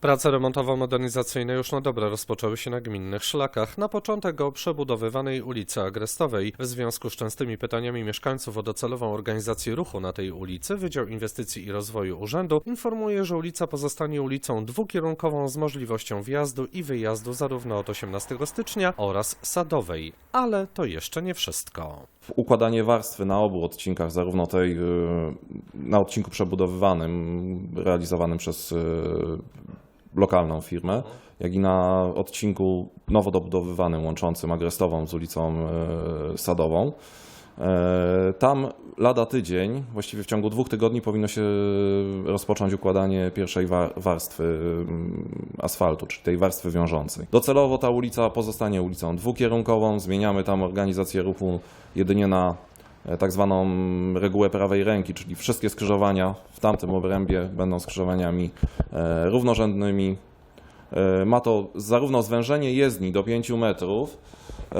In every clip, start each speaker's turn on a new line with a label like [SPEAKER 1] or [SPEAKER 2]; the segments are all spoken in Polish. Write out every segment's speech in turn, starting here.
[SPEAKER 1] Prace remontowo-modernizacyjne już na dobre rozpoczęły się na gminnych szlakach. Na początek o przebudowywanej ulicy Agrestowej. W związku z częstymi pytaniami mieszkańców o docelową organizację ruchu na tej ulicy, Wydział Inwestycji i Rozwoju Urzędu informuje, że ulica pozostanie ulicą dwukierunkową z możliwością wjazdu i wyjazdu zarówno od 18 stycznia oraz Sadowej. Ale to jeszcze nie wszystko.
[SPEAKER 2] układanie warstwy na obu odcinkach, zarówno tej y, na odcinku przebudowywanym, realizowanym przez y, lokalną firmę, jak i na odcinku nowo dobudowywanym, łączącym Agrestową z ulicą y, Sadową. E, Tam lada tydzień, właściwie w ciągu dwóch tygodni powinno się rozpocząć układanie pierwszej wa- warstwy mm, asfaltu, czyli tej warstwy wiążącej. Docelowo ta ulica pozostanie ulicą dwukierunkową, zmieniamy tam organizację ruchu jedynie na e, tak zwaną regułę prawej ręki, czyli wszystkie skrzyżowania w tamtym obrębie będą skrzyżowaniami e, równorzędnymi. E, Ma to zarówno zwężenie jezdni do 5 metrów, e,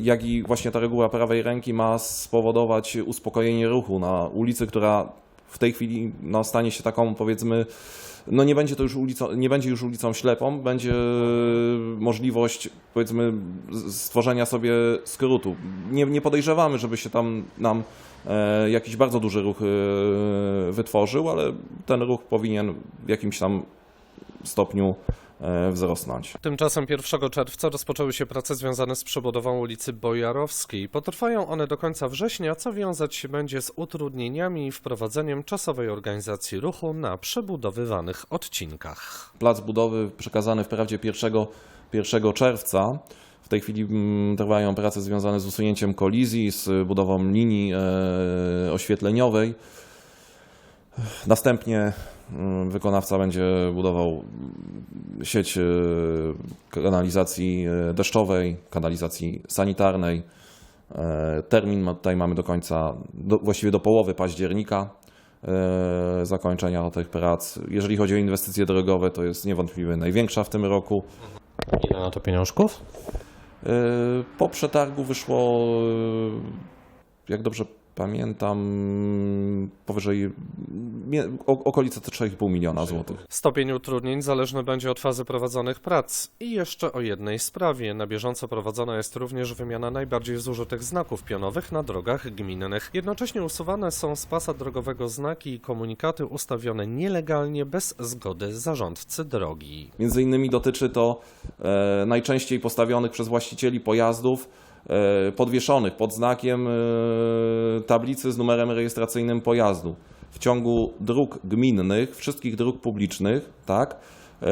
[SPEAKER 2] jak i właśnie ta reguła prawej ręki ma spowodować uspokojenie ruchu na ulicy, która w tej chwili no, stanie się taką powiedzmy, no nie będzie to już ulicą, nie będzie już ulicą ślepą, będzie możliwość powiedzmy stworzenia sobie skrótu. Nie, nie podejrzewamy, żeby się tam nam e, jakiś bardzo duży ruch e, wytworzył, ale ten ruch powinien w jakimś tam stopniu e, wzrosnąć.
[SPEAKER 1] Tymczasem 1 czerwca rozpoczęły się prace związane z przebudową ulicy Bojarowskiej. Potrwają one do końca września, co wiązać się będzie z utrudnieniami i wprowadzeniem czasowej organizacji ruchu na przebudowywanych odcinkach.
[SPEAKER 2] Plac budowy przekazany wprawdzie 1, 1 czerwca. W tej chwili mm, trwają prace związane z usunięciem kolizji, z budową linii e, oświetleniowej. Następnie mm, wykonawca będzie budował mm, sieć e, kanalizacji e, deszczowej, kanalizacji sanitarnej. E, Termin tutaj mamy do końca, do, właściwie do połowy października e, zakończenia tych prac. Jeżeli chodzi o inwestycje drogowe, to jest niewątpliwie największa w tym roku.
[SPEAKER 1] Ile na to pieniążków?
[SPEAKER 2] E, Po przetargu wyszło, jak dobrze pamiętam, powyżej okolice 3,5 miliona złotych.
[SPEAKER 1] Stopień utrudnień zależny będzie od fazy prowadzonych prac. I jeszcze o jednej sprawie. Na bieżąco prowadzona jest również wymiana najbardziej zużytych znaków pionowych na drogach gminnych. Jednocześnie usuwane są z pasa drogowego znaki i komunikaty ustawione nielegalnie bez zgody zarządcy drogi.
[SPEAKER 2] Między innymi dotyczy to e, najczęściej postawionych przez właścicieli pojazdów e, podwieszonych pod znakiem e, tablicy z numerem rejestracyjnym pojazdu. W ciągu dróg gminnych, wszystkich dróg publicznych, tak, e,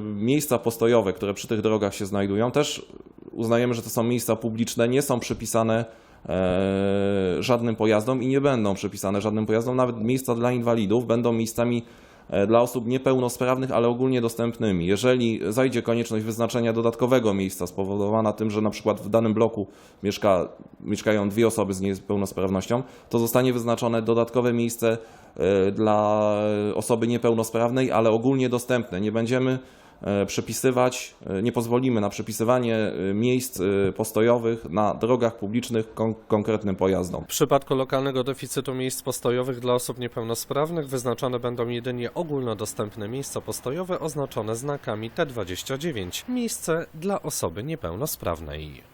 [SPEAKER 2] miejsca postojowe, które przy tych drogach się znajdują, też uznajemy, że to są miejsca publiczne, nie są przypisane e, żadnym pojazdom i nie będą przypisane żadnym pojazdom. Nawet miejsca dla inwalidów będą miejscami dla osób niepełnosprawnych, ale ogólnie dostępnymi. Jeżeli zajdzie konieczność wyznaczenia dodatkowego miejsca spowodowana tym, że na przykład w danym bloku mieszka, mieszkają dwie osoby z niepełnosprawnością, to zostanie wyznaczone dodatkowe miejsce e, dla osoby niepełnosprawnej, ale ogólnie dostępne. Nie będziemy e, przypisywać, e, nie pozwolimy na przypisywanie e, miejsc postojowych na drogach publicznych kon- konkretnym pojazdom.
[SPEAKER 1] W przypadku lokalnego deficytu miejsc postojowych dla osób niepełnosprawnych wyznaczone będą jedynie ogólnodostępne miejsca postojowe oznaczone znakami T29. Miejsce dla osoby niepełnosprawnej.